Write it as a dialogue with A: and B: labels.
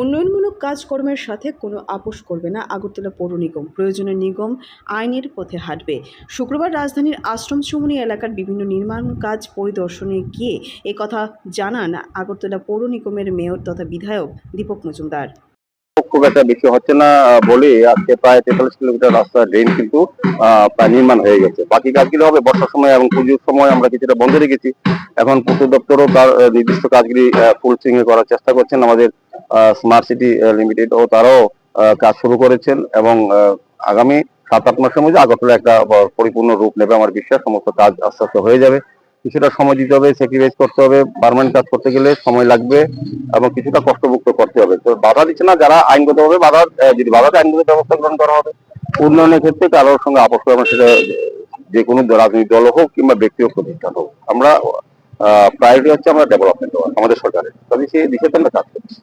A: উন্নয়নমূলক কাজকর্মের সাথে কোনো আপোষ করবে না আগরতলা পৌর নিগম। প্রয়োজনে নিগম আইনের পথে হাঁটবে। শুক্রবার রাজধানীর আশ্রম চৌমুনি এলাকার বিভিন্ন নির্মাণ কাজ পরিদর্শনে গিয়ে একথা জানান আগরতলা পৌর নিগমের মেয়র তথা বিধায়ক দীপক মজুমদার।
B: খুব একটা বেশি হচ্ছে না বলে আজকে প্রায় তেতাল্লিশ কিলোমিটার রাস্তা ড্রেন কিন্তু প্রায় নির্মাণ হয়ে গেছে। বাকি কাজগুলো হবে বর্ষার সময় এবং পুজোর সময় আমরা কিছুটা বন্ধ রেখেছি। এখন পূর্ত দপ্তরও তার নির্দিষ্ট কাজগুলি ফুল সুইং করার চেষ্টা করছেন আমাদের স্মার্ট সিটি লিমিটেড ও তারাও কাজ শুরু করেছেন এবং আগামী সাত আট মাসের মধ্যে আগরতলা একটা পরিপূর্ণ রূপ নেবে আমার বিশ্বাস। সমস্ত কাজ আস্তে আস্তে হয়ে যাবে। কিছুটা সময় দিতে হবে স্যাক্রিফাইস করতে হবে পারমানেন্ট কাজ করতে গেলে সময় লাগবে এবং কিছুটা কষ্টভুক্ত করতে হবে। তো বাধা দিচ্ছে না, যারা আইনগতভাবে বাধা যদি বাধাতে আইনগত ব্যবস্থা গ্রহণ করা হবে, উন্নয়নের ক্ষেত্রে কারোর সঙ্গে আপোষ করা সেটা, যে কোনো রাজনৈতিক দল হোক কিংবা ব্যক্তি হোক প্রতিষ্ঠান হোক, আমরা প্রায়োরিটি হচ্ছে আমরা ডেভেলপমেন্ট আমাদের সরকারের। তবে সেই তো আমরা কাজ করছি।